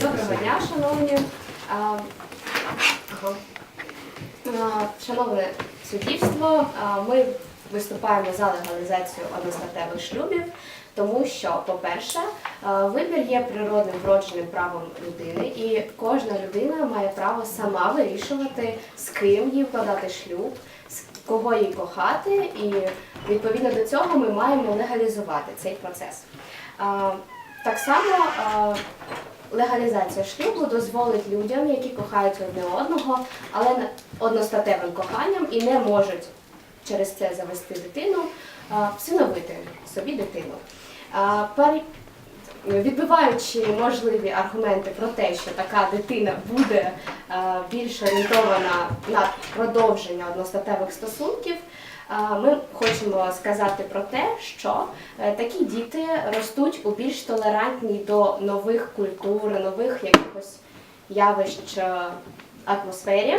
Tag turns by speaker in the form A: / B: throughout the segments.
A: Доброго дня, шановні. Шановне суддівство, ми виступаємо за легалізацію одностатевих шлюбів, тому що, по-перше, вибір є природним вродженим правом людини, і кожна людина має право сама вирішувати, з ким їй вкладати шлюб, з кого їй кохати, і відповідно до цього ми маємо легалізувати цей процес. Так само легалізація шлюбу дозволить людям, які кохають одне одного, але одностатевим коханням і не можуть через це завести дитину, всиновити собі дитину. Відбиваючи можливі аргументи про те, що така дитина буде більш орієнтована на продовження одностатевих стосунків, е, ми хочемо сказати про те, що е, такі діти ростуть у більш толерантній до нових культур, нових якихось явищ е, атмосфері,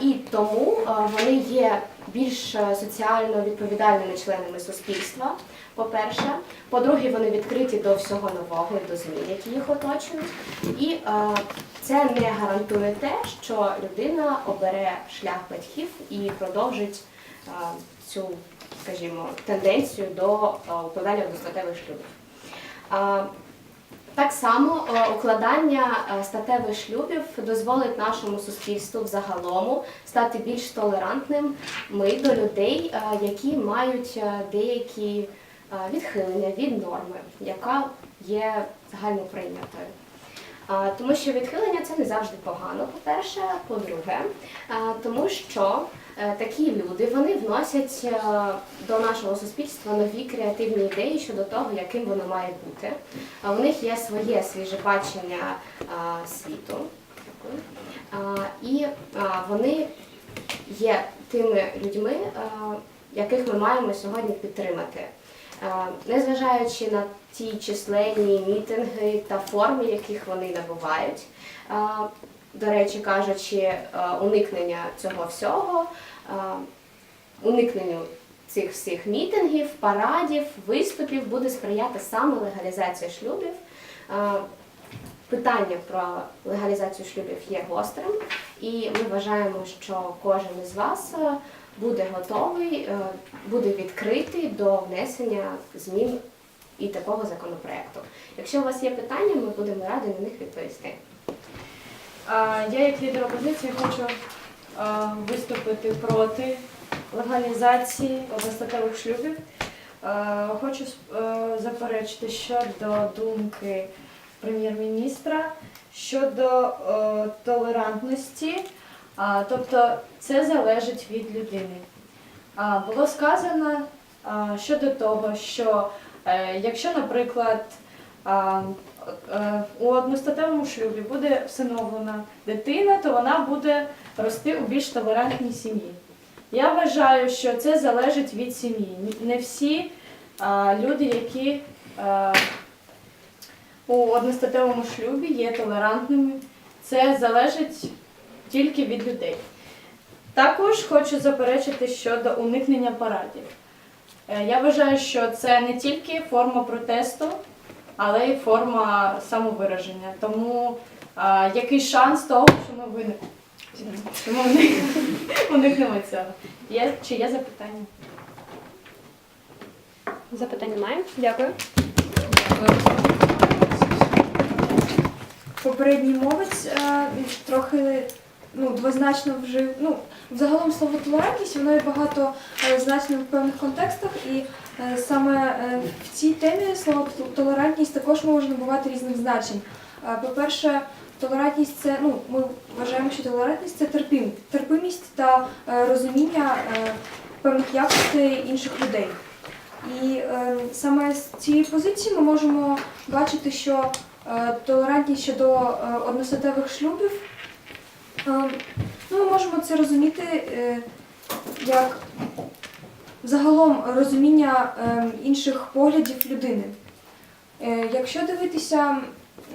A: і тому е, вони є більш е, соціально відповідальними членами суспільства. По-перше, по-друге, вони відкриті до всього нового і до змін, які їх оточують. І е, це не гарантує те, що людина обере шлях батьків і продовжить е, цю, скажімо, тенденцію до е, укладання одностатевих шлюбів. Так само е, укладання е, статевих шлюбів дозволить нашому суспільству взагалому стати більш толерантним ми до людей, е, які мають деякі відхилення від норми, яка є загально прийнятою. Тому що відхилення це не завжди погано, по-перше. По-друге, тому що такі люди вони вносять е, до нашого суспільства нові креативні ідеї щодо того, яким воно має бути. У них є своє свіже бачення світу. І вони є тими людьми, яких ми маємо сьогодні підтримати. Е, Незважаючи на ті численні мітинги та форми, яких вони набувають, е, до речі кажучи, е, уникнення цього всього, е, уникненню цих всіх мітингів, парадів, виступів буде сприяти саме легалізація шлюбів. Е, Питання про легалізацію шлюбів є гострим, і ми вважаємо, що кожен із вас буде готовий, буде відкритий до внесення змін і такого законопроекту. Якщо у вас є питання, ми будемо раді на них відповісти.
B: Я як лідер опозиції хочу виступити проти легалізації одностатевих шлюбів. Хочу е, заперечити щодо думки прем'єр-міністра щодо е, толерантності, тобто це залежить від людини. Було сказано щодо того, що е, якщо, наприклад, у одностатевому шлюбі буде всиновлена дитина, то вона буде рости у більш толерантній сім'ї. Я вважаю, що це залежить від сім'ї. Не всі а, люди, які а, у одностатевому шлюбі є толерантними, це залежить тільки від людей. Також хочу заперечити щодо уникнення парадів. Е, Я вважаю, що це не тільки форма протесту, але й форма самовираження. Тому а, який шанс того, що ми виник... що ми уник- уникнемо цього? Є, чи є запитання?
A: Запитань немає? Дякую.
C: Попередній мовець е, трохи ну, двозначно вжив. Ну, взагалом слово толерантність, воно є багато е, значне в певних контекстах, і саме е, в цій темі слово толерантність також може набувати різних значень. Е, По-перше, толерантність це, ну, ми вважаємо, що толерантність це терпім, терпимість та е, розуміння е, певних якостей інших людей. І е, саме з цієї позиції ми можемо бачити, що е, толерантність щодо е, одностатевих шлюбів, е, ну, ми можемо це розуміти е, як загалом розуміння е, інших поглядів людини. Е, Якщо дивитися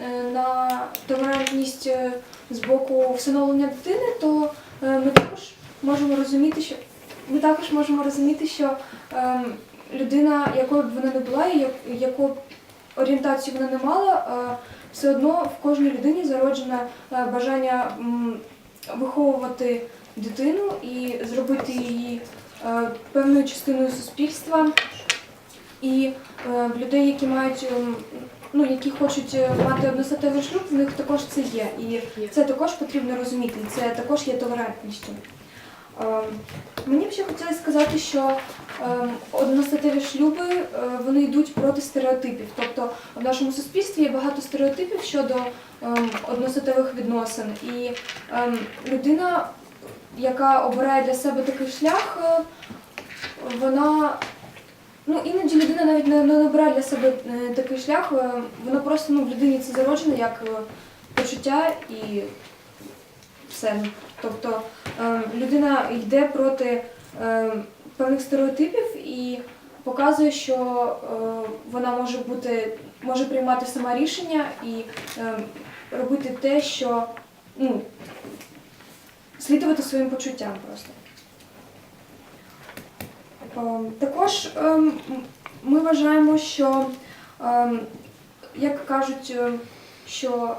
C: е, на толерантність е, з боку всиновлення дитини, то ми також можемо розуміти, що ми також можемо розуміти, що ем, людина, якою б вона не була, і як- якою б орієнтацію вона не мала, все одно в кожній людині зароджене бажання виховувати дитину і зробити її певною частиною суспільства. І е, в людей, які мають ем, ну, які хочуть е, мати одностатевий шлюб, в них також це є. І це також потрібно розуміти, і це також є толерантністю. Мені б ще хотілося сказати, що одностатеві шлюби е, вони йдуть проти стереотипів. Тобто в нашому суспільстві є багато стереотипів щодо ем, одностатевих відносин. І ем, людина, яка обирає для себе такий шлях, е, вона ну іноді людина навіть не, не обирає для себе е, такий шлях, е, вона просто ну, в людині це зароджено як почуття і все. Тобто людина йде проти певних стереотипів і показує, що вона може бути, може приймати сама рішення і робити те, що ну, слідувати своїм почуттям просто. Ем, Також ем, ми вважаємо, що, ем, як кажуть, ем, що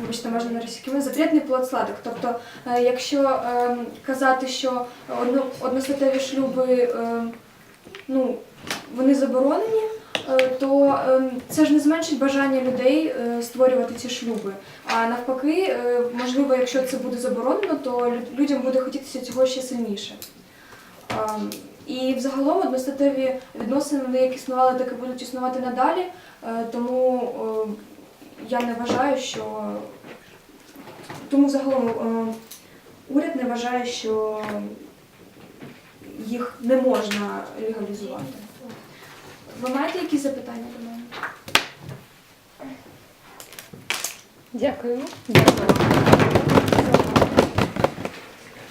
C: вибачте, можна на російській мові, запретний плод сладок. Тобто, е, якщо ем, казати, що одно, одностатеві шлюби ем, ну, вони заборонені, е, то ем, це ж не зменшить бажання людей е, створювати ці шлюби. А навпаки, е, можливо, якщо це буде заборонено, то людям буде хотітися цього ще сильніше. Ем, І взагалом одностатеві відносини, вони як існували, так і будуть існувати надалі. Е, Тому е, я не вважаю, що тому взагалом е, уряд не вважає, що їх не можна легалізувати. Ви маєте якісь запитання до мене?
D: Дякуємо.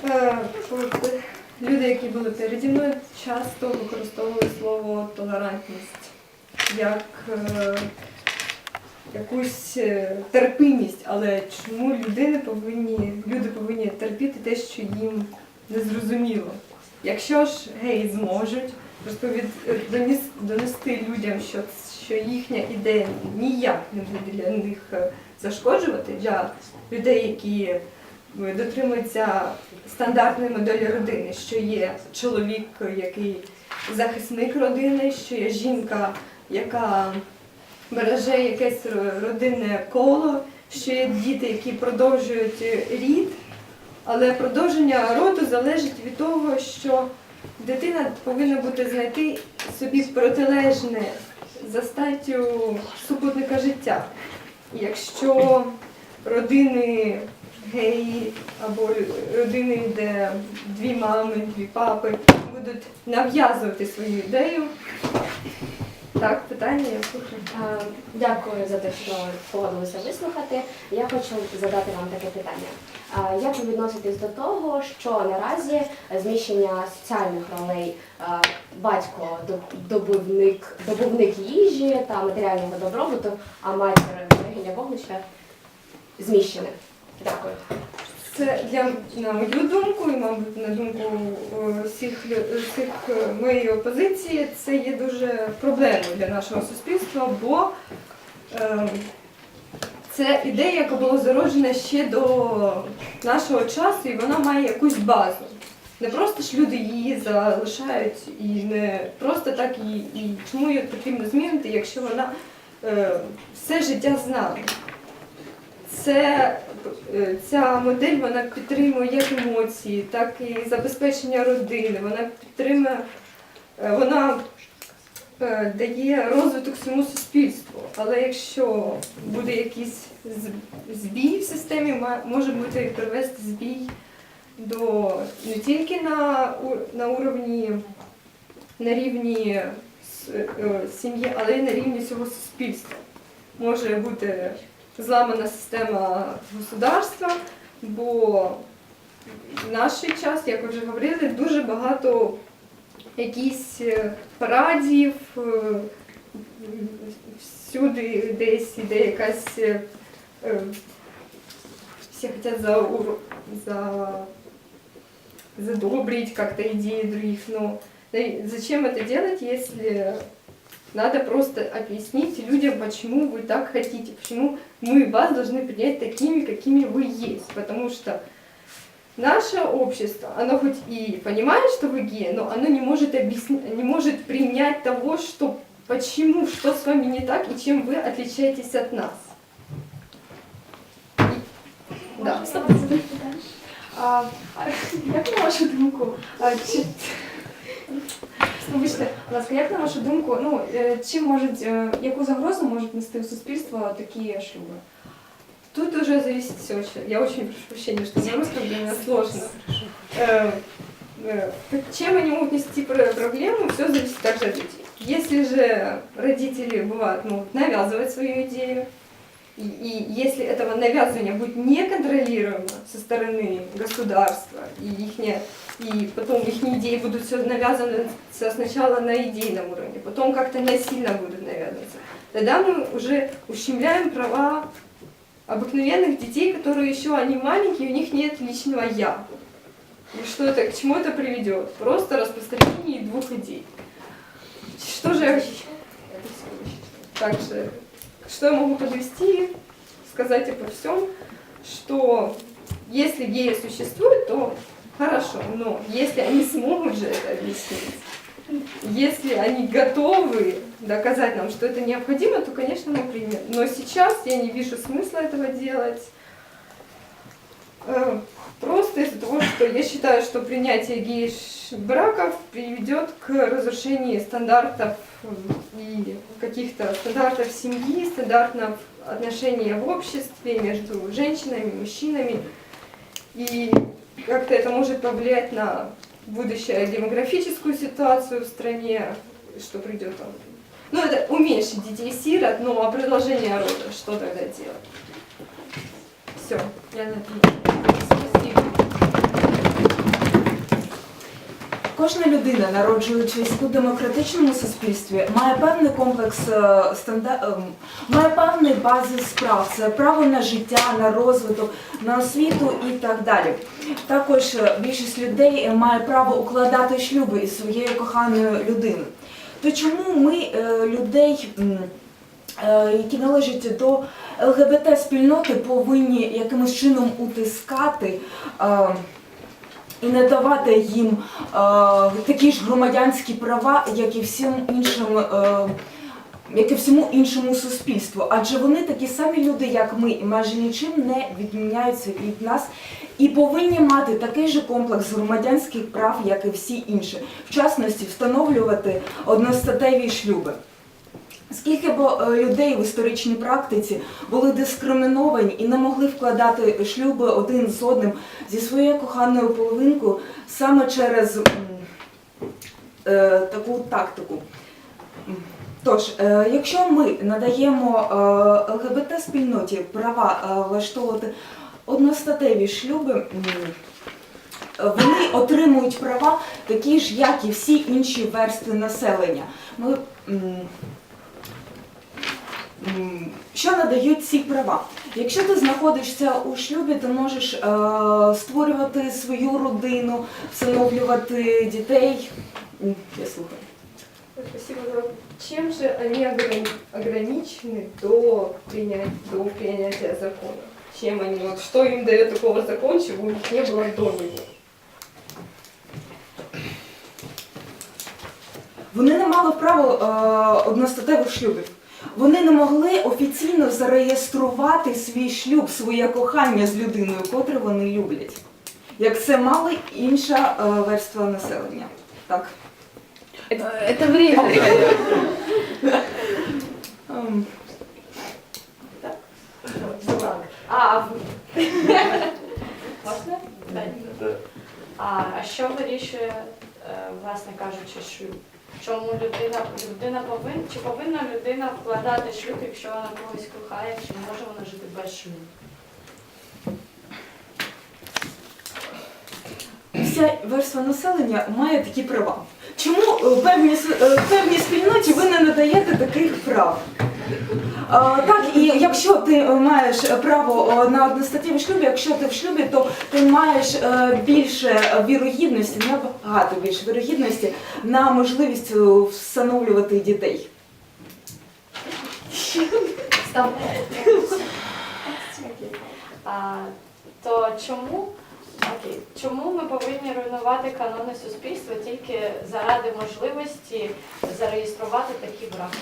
E: Е, от, Люди, які були переді мною, часто використовували слово толерантність як е, якусь е, терпимість, але чому людини повинні, люди повинні терпіти те, що їм не зрозуміло? Якщо ж геї зможуть розповід, е, донести людям, що, що їхня ідея ніяк не буде для них е, зашкоджувати, для людей, які е, дотримуються стандартної моделі родини, що є чоловік, який захисник родини, що є жінка, яка береже якесь родинне коло, що є діти, які продовжують рід, але продовження роду залежить від того, що дитина повинна бути знайти собі протилежне за статтю супутника життя. Якщо родини геї або родини, де дві мами, дві папи будуть нав'язувати свою ідею. Так, питання я слухаю.
A: Е, Дякую за те, що погодилися вислухати. Я хочу задати вам таке питання. Е, Як ви відноситесь до того, що наразі зміщення соціальних ролей е, батько доб- добувник, добувник їжі та матеріального добробуту, а матір вогнища зміщене? Дякую.
E: Це для на мою думку, і мабуть на думку е, всіх всіх е, моєї опозиції, це є дуже проблемою для нашого суспільства, бо е, це ідея, яка була зароджена ще до нашого часу, і вона має якусь базу. Не просто ж люди її залишають і не просто так її, і чому її потрібно змінити, якщо вона е, все життя з нами. Це ця модель вона підтримує як емоції, так і забезпечення родини. Вона підтримує, е, вона е, дає розвиток всьому суспільству. Але якщо буде якийсь збій в системі, може бути привести збій до не тільки на, на уровні на рівні е, сім'ї, але й на рівні всього суспільства. Може бути зламана система государства, бо в наш час, як ви вже говорили, дуже багато якісь е, парадів, е, всюди десь іде якась е, е, всі хотят за, ур- за задобрить как-то идеи других, но да и зачем это делать, если Надо просто объяснить людям, почему вы так хотите, почему мы вас должны принять такими, какими вы есть. Потому что наше общество, оно хоть и понимает, что вы геи, но оно не может, объясни- не может принять того, что почему, что с вами не так и чем вы отличаетесь от нас. И- Да.
C: А, а як на вашу думку, а, чи Вибачте, будь ласка, як на вашу думку, ну е, чим можуть, е, яку загрозу можуть нести в суспільство такі шлюби?
E: Тут уже зависит все очень. Я очень прошу прощения, что на русском для меня сложно. Э, э, Чем они могут нести пр- проблему, все зависит также от людей. Если же родители бывают, могут навязывать свою идею, и, и если этого навязывания будет неконтролируемо со стороны государства, и, их и потом их идеи будут все навязаны сначала на идейном уровне, потом как-то насильно будут навязываться, тогда мы уже ущемляем права обыкновенных детей, которые еще они маленькие, у них нет личного я. И что это, к чему это приведет? Просто распространение двух идей. Что же я... Также, что я могу подвести, сказать обо всем, что если геи существуют, то хорошо, но если они смогут же это объяснить, если они готовы доказать нам, что это необходимо, то, конечно, мы примем. Но сейчас я не вижу смысла этого делать. Э, Просто из-за того, что я считаю, что принятие гейш браков приведет к разрушению стандартов м, и каких-то стандартов семьи, стандартов отношений в обществе между женщинами и мужчинами. И как-то это может повлиять на будущую демографическую ситуацию в стране, что придет там. Ну, это уменьшить детей-сирот, но а продолжение рода, что тогда делать? Все, я на этом.
F: Кожна людина, народжуючись у демократичному суспільстві, має певний комплекс е, ем, має певний базис прав. Це право на життя, на розвиток, на освіту і так далі. Також е, більшість людей е, має право укладати шлюби із своєю коханою людиною. То чому ми е, людей, е, які належать до ЛГБТ спільноти, повинні якимось чином утискати? І не давати їм е, такі ж громадянські права, як і всім іншим, е, як і всьому іншому суспільству. Адже вони такі самі люди, як ми, і майже нічим не відміняються від нас, і повинні мати такий же комплекс громадянських прав, як і всі інші, в частності встановлювати одностатеві шлюби. Скільки б е, людей в історичній практиці були дискриміновані і не могли вкладати шлюби один з одним зі своєю коханою половинкою саме через е, таку тактику. Тож, е, якщо ми надаємо е, ЛГБТ спільноті права е, влаштовувати одностатеві шлюби, вони отримують права такі ж, як і всі інші верстви населення. Ми, що надають ці права. Якщо ти знаходишся у шлюбі, ти можеш е, створювати свою родину, всиновлювати дітей. Я слухаю.
E: Спасибо. Чем же они ограни- ограничены до, принятия, до принятия закона? Чем они, вот что им дает такого закон, чего у них не было до него?
F: Вони не мали права е, одностатевих шлюбів. Вони не могли офіційно зареєструвати свій шлюб, своє кохання з людиною, котру вони люблять. Як це мала інша е, верства населення. Так.
D: Это время. А, можна? А, а що вирішує, е, власне кажучи, шлюб? Чому людина, людина повинна, чи повинна людина вкладати шлюб, якщо вона когось кохає, чи може вона жити без шлюбу?
F: Вся верства населення має такі права. Чому е, певні, е, певній спільноті ви не надаєте таких прав? А, і якщо ти е, маєш право е, на одностатевий шлюб, якщо ти в шлюбі, то ти маєш е, більше вірогідності, набагато більше вірогідності на можливість е, всиновлювати дітей.
D: То чому, окей, чому ми повинні руйнувати канони суспільства тільки заради можливості зареєструвати такі браки?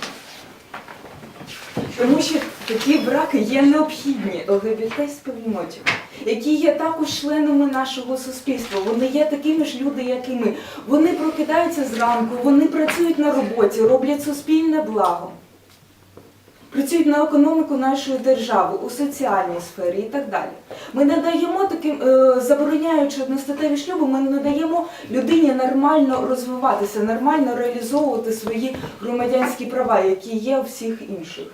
F: Тому що такі браки є необхідні ЛГБТ спільноті, які є також членами нашого суспільства. Вони є такими ж люди, як і ми. Вони прокидаються зранку, вони працюють на роботі, роблять суспільне благо. Працюють на економіку нашої держави у соціальній сфері і так далі. Ми не даємо таким, е, забороняючи одностатеві шлюби, ми не даємо людині нормально розвиватися, нормально реалізовувати свої громадянські права, які є у всіх інших.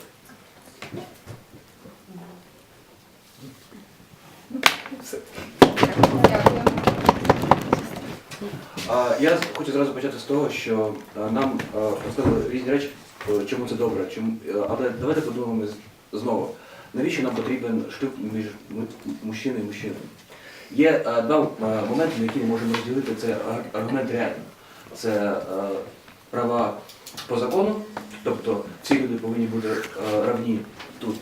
G: Я хочу зразу почати з того, що нам розказали різні речі, е, чому це добре, чому, е, але давайте подумаємо знову. Навіщо нам потрібен шлюб між мужчиною і мужчиною? Є е, два моменти, на які ми можемо розділити. Це аргумент реальний. Це права по закону, тобто всі люди повинні бути е, равні тут.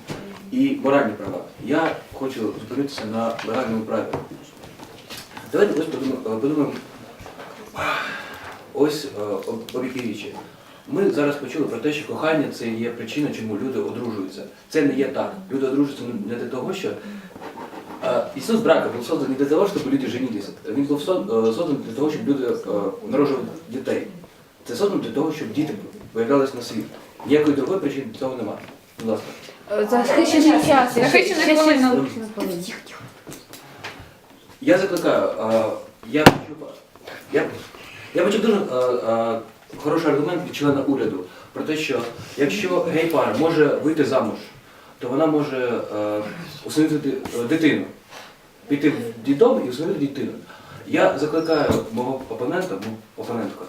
G: І моральні права. Я хочу зупинитися на легальному праві. Давайте ось подумаємо, е, Ось е, об- об'єктивні речі. Ми зараз почули про те, що кохання це є причина, чому люди одружуються. Це не є так. Люди одружуються не для того, що Ісус брака був созданий для того, щоб люди женилися. Він був со- созданий для того, щоб люди народжували дітей. Це созданий для того, щоб діти появлялись на світ. Ніякої другої причини для цього немає. Будь ласка.
C: Захищений час.
E: Захищений хвилину.
G: Я закликаю, е, я почув, я, я почув дуже е, е, хороший аргумент від члена уряду про те, що якщо гей-пара може вийти замуж, то вона може е, усиновити е, дитину, піти в дітдом і усиновити дитину. Я закликаю мого опонента, мого опонентку,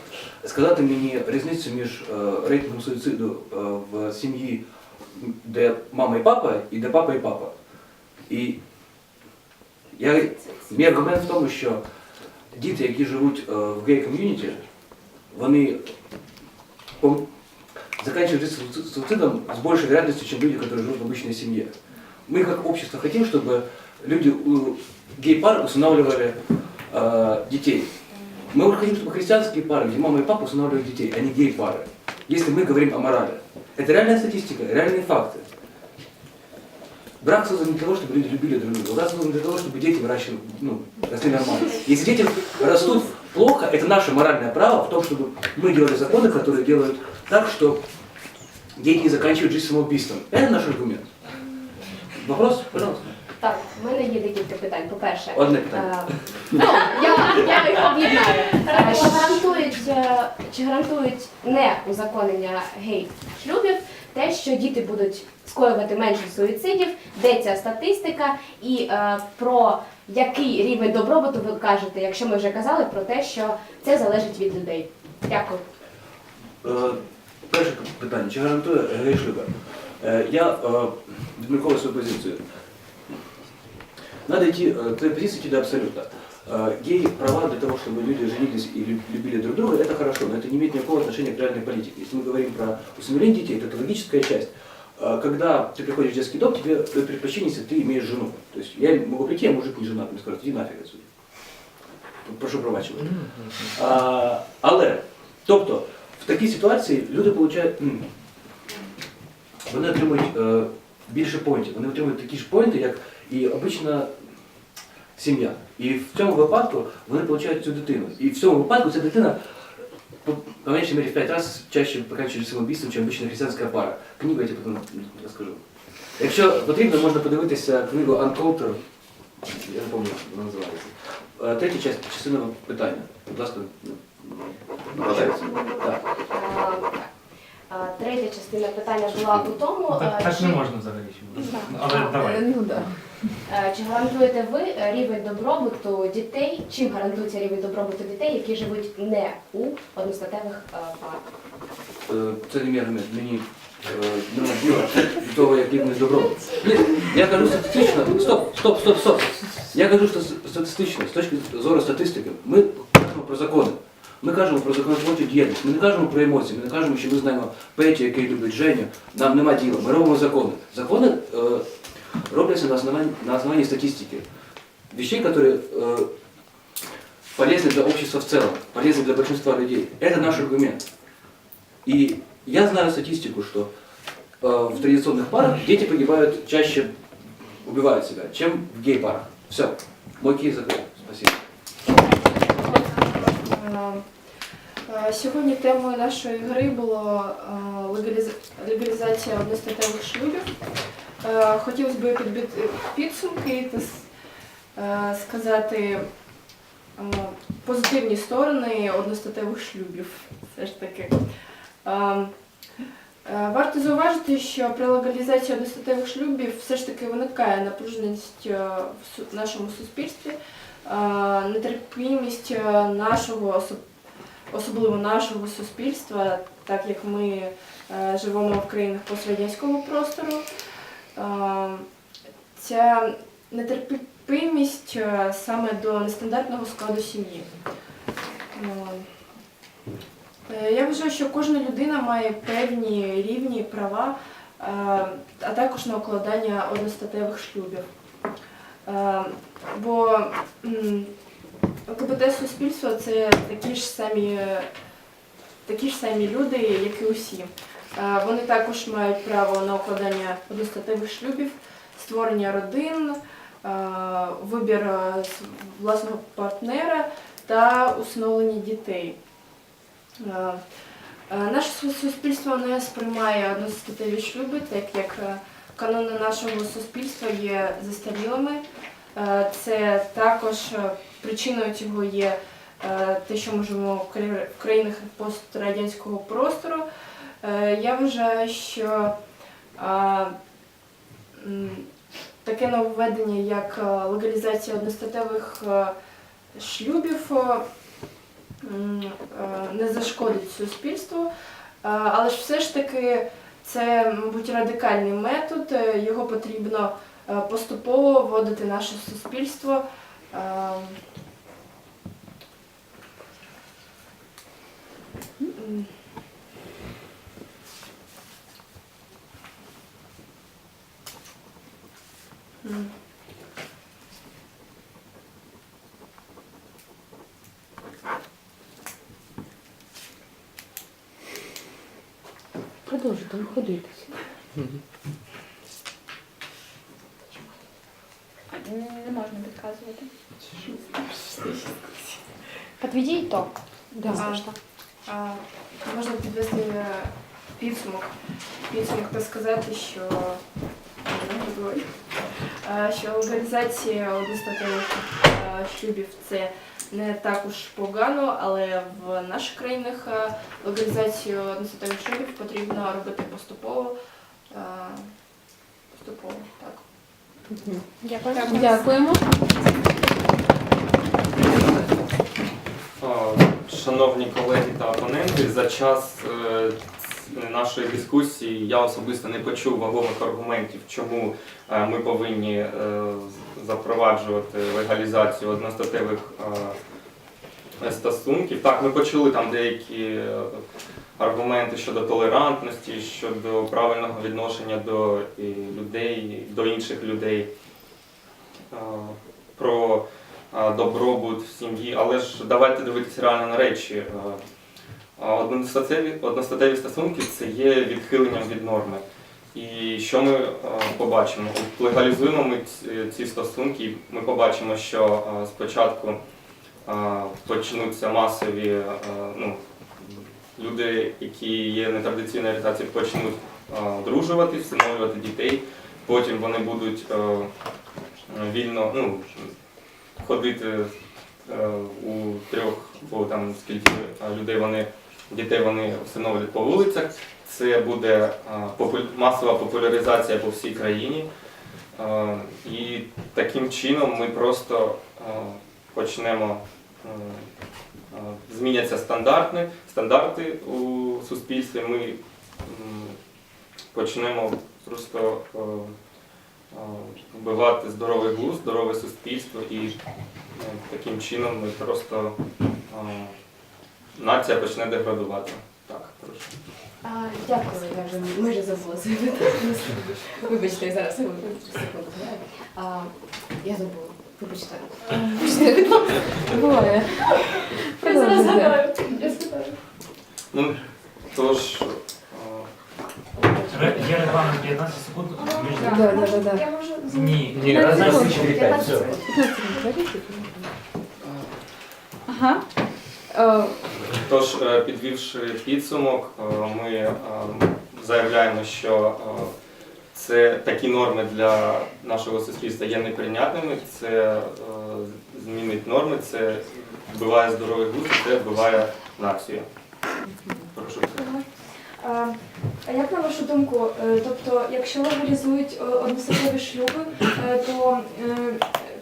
G: сказати мені різницю між е, рейтингом суїциду е, в сім'ї, де мама і папа, і де папа і папа. І я, мій аргумент в тому, що діти, які живуть е, в гей-ком'юніті, вони пом- заканчивают жизнь суици- суицидом с большей вероятностью, чем люди, которые живут в обычной семье. Мы как общество хотим, чтобы люди у гей-пар усынавливали э, детей. Мы хотим, чтобы христианские пары, где мама и папа усынавливали детей, а не гей-пары. Если мы говорим о морали. Это реальная статистика, реальные факты. Брак создан для того, чтобы люди любили друг друга. Брак создан для того, чтобы дети выращивали, ну, росли нормально. Если дети растут плохо, это наше моральное право в том, чтобы мы делали законы, которые делают так, что дети не заканчивают жизнь самоубийством. Это наш аргумент. Вопрос, пожалуйста.
A: Так, в мене є декілька питань. По-перше,
G: Одне питання.
A: Е, Ну, я, я їх об'єднаю. Е, Чи гарантують, е, чи гарантують не узаконення гей-шлюбів те, що діти будуть скоювати менше суїцидів, де ця статистика і е, про який рівень добробуту ви кажете, якщо ми вже казали про те, що це залежить від людей. Дякую.
G: Е, Перше питання, чи гарантує гей-шлюба? Е, Я е, відмірковую свою позицію. Надо идти, э, к твоей позиции идти до абсолюта. Э, Гей права для того, чтобы люди женились и лю- любили друг друга, это хорошо, но это не имеет никакого отношения к реальной политике. Если мы говорим про усыновление детей, то это логическая часть. Э, Когда ты приходишь в детский дом, тебе дают предпочтение, если ты имеешь жену. То есть я могу прийти, а мужик не женат, мне скажут, иди нафиг отсюда. Прошу пробачення. А, але, тобто, в такій ситуації люди получають, м, вони отримують е, більше поінтів, вони отримують такі ж поінти, як і обична Сім'я. І в цьому випадку вони отримують цю дитину. І в цьому випадку ця дитина по, меншій мірі в 5 разів чаще покінчує самоубійством, ніж обична християнська пара. Книгу я тебе потім розкажу. Якщо потрібно, можна подивитися книгу Unculture, я не пам'ятаю, вона називається. Е, Третя частина, частина питання. Будь ласка. Так.
A: Е, е, Третя частина питання була у тому, е,
H: Так, так
A: чи-
H: не можна взагалі. щоб. Але давай.
C: Ну да.
A: Е, Чи гарантуєте ви рівень добробуту дітей? Чим гарантується рівень добробуту дітей, які живуть не у одностатевих е, парах?
G: Е, Це не мій. Мені немає діла до того, який вони добро. Я кажу статистично. Стоп, стоп, стоп, стоп. Я кажу, що статистично, з точки зору статистики, ми кажемо про закони. Ми кажемо про законотворчу діяльність, ми не кажемо про емоції, ми не кажемо, що ми знаємо Петю, який любить Женю. Нам нема діла. Ми робимо закони. Закони робляться на основании, на основании статистики. Вещей, которые э, полезны для общества в целом, полезны для большинства людей. Это наш аргумент. И я знаю статистику, что э, в традиционных парах дети погибают чаще, убивают себя, чем в гей-парах. Все. Мой кейс закрыт. Спасибо.
D: Е, е, Сьогодні темою нашої гри було е, легаліз- легалізація одностатевих шлюбів. Е, Хотілося б підбити підсумки та е, сказати е, позитивні сторони одностатевих шлюбів. Все ж таки. Варто зауважити, що при легалізації одностатевих шлюбів все ж таки виникає напруженість в нашому суспільстві, нетерпімість нашого, особливо нашого суспільства, так як ми живемо в країнах пострадянського простору. Ця нетерпимість е, саме до нестандартного складу сім'ї. Е, Е, Я вважаю, що кожна людина має певні рівні права, е, а також на укладання одностатевих шлюбів. Бо ЛГБТ-суспільство це такі ж самі, такі ж самі люди, як і усі. Е, Вони також мають право на укладання одностатевих шлюбів, створення родин, е, вибір е, власного партнера та усиновлення дітей. Наше суспільство не сприймає одностатеві шлюби, так як канони нашого суспільства є застарілими. Це також причиною цього є те, що ми живемо в країнах пострадянського простору. Е, Я вважаю, що таке нововведення, як е, легалізація одностатевих е, шлюбів, не зашкодить суспільству, але ж все ж таки це, мабуть, радикальний метод, його потрібно поступово вводити наше суспільство. Е,
I: Продовжуйте, не ходитися.
C: Не можна підказувати.
I: Подведи итог. Да.
D: А, а, можна підвести е, підсумок. Підсумок та сказати, що, е, що легалізація одностатевих е, шлюбів це не так уж погано, але в наших країнах е, легалізацію одностатевих шлюбів потрібно робити поступово. е, Поступово, так.
I: Дякую. Дякуємо.
H: Шановні колеги та опоненти, за час е, нашої дискусії я особисто не почув вагомих аргументів, чому е, ми повинні е, запроваджувати легалізацію одностатевих е, стосунків. Так, ми почули там деякі аргументи щодо толерантності, щодо правильного відношення до людей, до інших людей. Про добробут в сім'ї, але ж давайте дивитися реально на речі. А, Одностатеві, одностатеві стосунки це є відхиленням від норми. І що ми е, побачимо? Легалізуємо ми ці- стосунки, ми побачимо, що е, спочатку е, почнуться масові ну, люди, які є нетрадиційної орієнтації, почнуть одружуватись, всиновлювати дітей. Потім вони будуть вільно ну, ходити у трьох, бо там скільки людей вони дітей вони встановлюють по вулицях. Це буде масова популяризація по всій країні. І таким чином ми просто почнемо зміняться стандарти, стандарти у суспільстві. Ми почнемо просто вбивати здоровий глузд, здорове суспільство і таким чином ми просто нація почне деградувати. Так, прошу.
A: А, дякую, я вже майже забула свій Вибачте, я зараз секунду. А, я забула. Вибачте.
I: Буває.
A: Я зараз згадаю. Я згадаю.
H: Ну, тож, е,
J: Є регламент 15 секунд.
I: Да, да, да, да.
C: Я можу
J: Ні, ні,
A: 15
J: раз,
A: секунд.
J: п'ять, все.
A: 15 секунд.
I: Ага.
H: Тож, е, підвівши підсумок, е, ми е, заявляємо, що це такі норми для нашого суспільства є неприйнятними. Це змінить норми, це вбиває здоровий глузд, це вбиває націю. Прошу.
C: А як на вашу думку, тобто, якщо легалізують одностатеві шлюби, то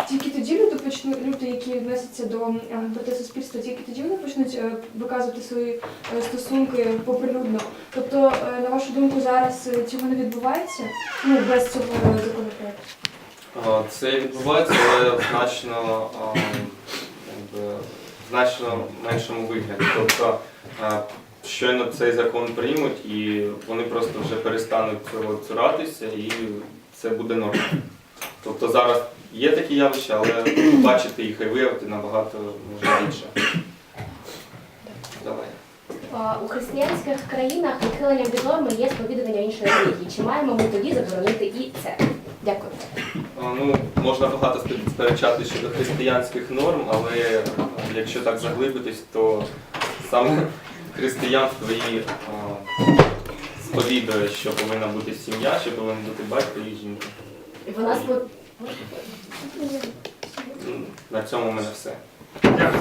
C: тільки тоді люди почнуть, люди, які відносяться до ЛГБТ суспільства, тільки тоді вони почнуть е, виказувати свої е, стосунки поприлюдно. Тобто, е, на вашу думку, зараз цього не відбувається? Ну, без цього законопроекту.
H: Це відбувається, але в значно, е, якби, значно меншому вигляді. Тобто щойно цей закон приймуть і вони просто вже перестануть цього цуратися і це буде норма. Тобто зараз є такі явища, але бачити їх і виявити набагато може більше. Давай.
A: У християнських країнах відхиленням від норми є сповідування іншої релігії. Чи маємо ми тоді заборонити і це? Дякую.
H: Ну, можна багато сперечати щодо християнських норм, але якщо так заглибитись, то саме християнство і сповідує, що повинна бути сім'я, що повинен бути батько і жінка.
A: І Вона
H: На цьому в мене все.
J: Дякую.